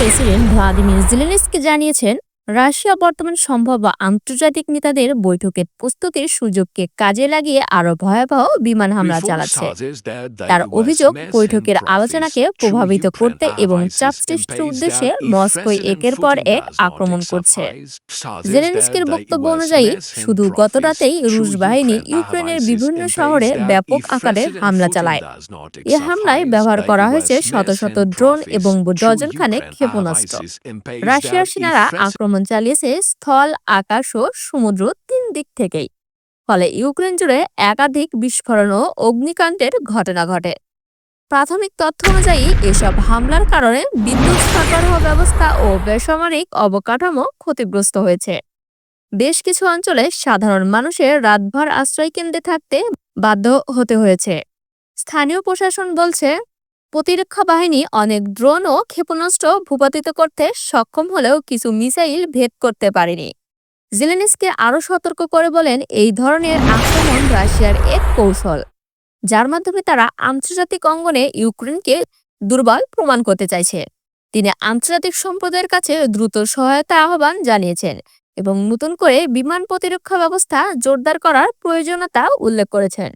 President Vladimir Zelensky জানিয়েছেন Russia বর্তমান সম্ভাব্য আন্তর্জাতিক নেতাদের বৈঠকের প্রস্তুতির সুযোগকে কাজে লাগিয়ে আরও ভয়াবহ বিমান হামলা চালাচ্ছে। তার অভিযোগ বৈঠকের আলোচনাকে প্রভাবিত করতে এবং চাপ সৃষ্টির উদ্দেশ্যে মস্কো একের পর এক আক্রমণ করছে। জেলেনস্কির বক্তব্য অনুযায়ী শুধু গত রাতেই রুশ বাহিনী ইউক্রেনের বিভিন্ন শহরে ব্যাপক আকারে হামলা চালায়। এ হামলায় ব্যবহার করা হয়েছে শত শত ড্রোন এবং ডজন খানেক ক্ষেপণাস্ত্র। রাশিয়ার সেনারা আক্রমণ চালিয়েছে স্থল, আকাশ ও সমুদ্র তিন দিক থেকেই। ফলে ইউক্রেন জুড়ে একাধিক বিস্ফোরণ ও অগ্নিকাণ্ডের ঘটনা ঘটে। প্রাথমিক তথ্য অনুযায়ী, এসব হামলার কারণে বিদ্যুৎ সরবরাহ ব্যবস্থা ও বেসামরিক অবকাঠামো ক্ষতিগ্রস্ত হয়েছে। বেশ কিছু অঞ্চলে সাধারণ মানুষের রাতভর আশ্রয়কেন্দ্রে থাকতে বাধ্য হতে হয়েছে। স্থানীয় প্রশাসন বলছে প্রতিরক্ষা বাহিনী অনেক ড্রোন ও ক্ষেপণাস্ত্র ভূপাতিত করতে সক্ষম হলেও কিছু মিসাইল ভেদ করতে পারেনি। জেলেনিসকে আরও সতর্ক করে বলেন, এই ধরনের আক্রমণ রাশিয়ার এক কৌশল, যার মাধ্যমে তারা আন্তর্জাতিক অঙ্গনে ইউক্রেনকে দুর্বল প্রমাণ করতে চাইছে। তিনি আন্তর্জাতিক সম্প্রদায়ের কাছে দ্রুত সহায়তা আহ্বান জানিয়েছেন এবং নতুন করে বিমান প্রতিরক্ষা ব্যবস্থা জোরদার করার প্রয়োজনীয়তা উল্লেখ করেছেন।